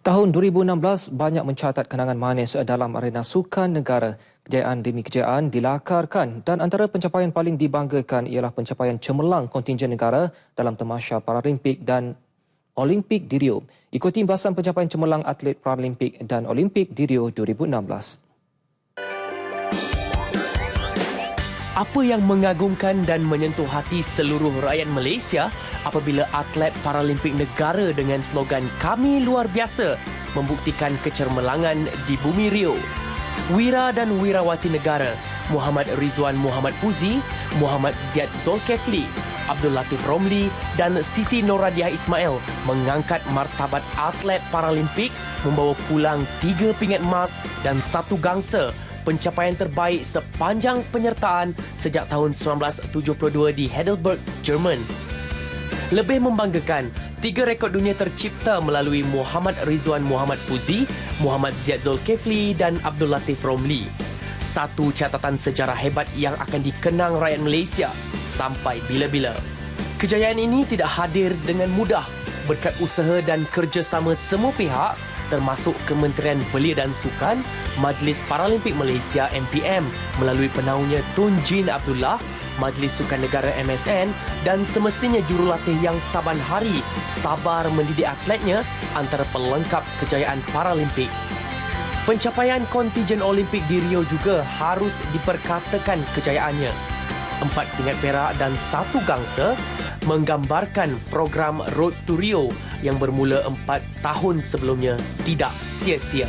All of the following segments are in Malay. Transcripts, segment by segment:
Tahun 2016 banyak mencatat kenangan manis dalam arena sukan negara. Kejayaan demi kejayaan dilakarkan dan antara pencapaian paling dibanggakan ialah pencapaian cemerlang kontingen negara dalam Tamasya Paralimpik dan Olimpik di Rio. Ikuti imbasan pencapaian cemerlang atlet Paralimpik dan Olimpik di Rio 2016. Apa yang mengagumkan dan menyentuh hati seluruh rakyat Malaysia apabila atlet Paralimpik negara dengan slogan Kami Luar Biasa membuktikan kecermelangan di bumi Rio. Wira dan Wirawati Negara Muhammad Rizwan Muhammad Puzi, Muhammad Ziad Zulkefli, Abdul Latif Romli dan Siti Noradiah Ismail mengangkat martabat atlet Paralimpik membawa pulang tiga pingat emas dan satu gangsa pencapaian terbaik sepanjang penyertaan sejak tahun 1972 di Heidelberg, Jerman. Lebih membanggakan, tiga rekod dunia tercipta melalui Muhammad Rizwan Muhammad Puzi, Muhammad Ziad Zulkefli dan Abdul Latif Romli. Satu catatan sejarah hebat yang akan dikenang rakyat Malaysia sampai bila-bila. Kejayaan ini tidak hadir dengan mudah berkat usaha dan kerjasama semua pihak termasuk Kementerian Belia dan Sukan, Majlis Paralimpik Malaysia MPM melalui penaungnya Tun Jin Abdullah, Majlis Sukan Negara MSN dan semestinya jurulatih yang saban hari sabar mendidik atletnya antara pelengkap kejayaan Paralimpik. Pencapaian kontingen Olimpik di Rio juga harus diperkatakan kejayaannya. Empat pingat perak dan satu gangsa menggambarkan program Road to Rio yang bermula empat tahun sebelumnya tidak sia-sia.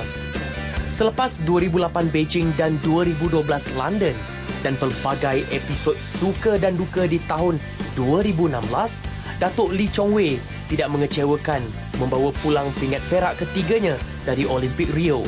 Selepas 2008 Beijing dan 2012 London dan pelbagai episod suka dan duka di tahun 2016, Datuk Lee Chong Wei tidak mengecewakan membawa pulang pingat perak ketiganya dari Olimpik Rio.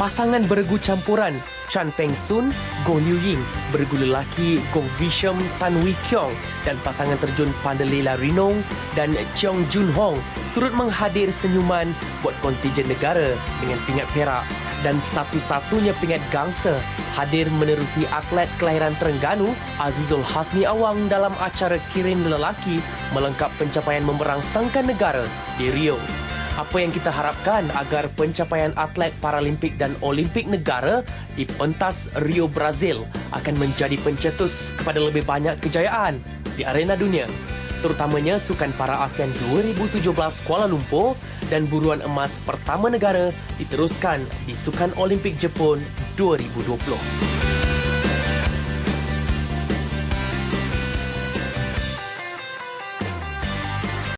Pasangan beregu campuran Chan Peng Sun, Goh Liu Ying, bergu lelaki Goh Visham Tan Wee Kiong dan pasangan terjun Pandelela Rinong dan Cheong Jun Hong turut menghadir senyuman buat kontingen negara dengan pingat perak. Dan satu-satunya pingat gangsa hadir menerusi atlet kelahiran Terengganu Azizul Hasmi Awang dalam acara kirin lelaki melengkap pencapaian memberangsangkan negara di Rio apa yang kita harapkan agar pencapaian atlet Paralimpik dan Olimpik negara di pentas Rio Brazil akan menjadi pencetus kepada lebih banyak kejayaan di arena dunia terutamanya Sukan Para ASEAN 2017 Kuala Lumpur dan buruan emas pertama negara diteruskan di Sukan Olimpik Jepun 2020.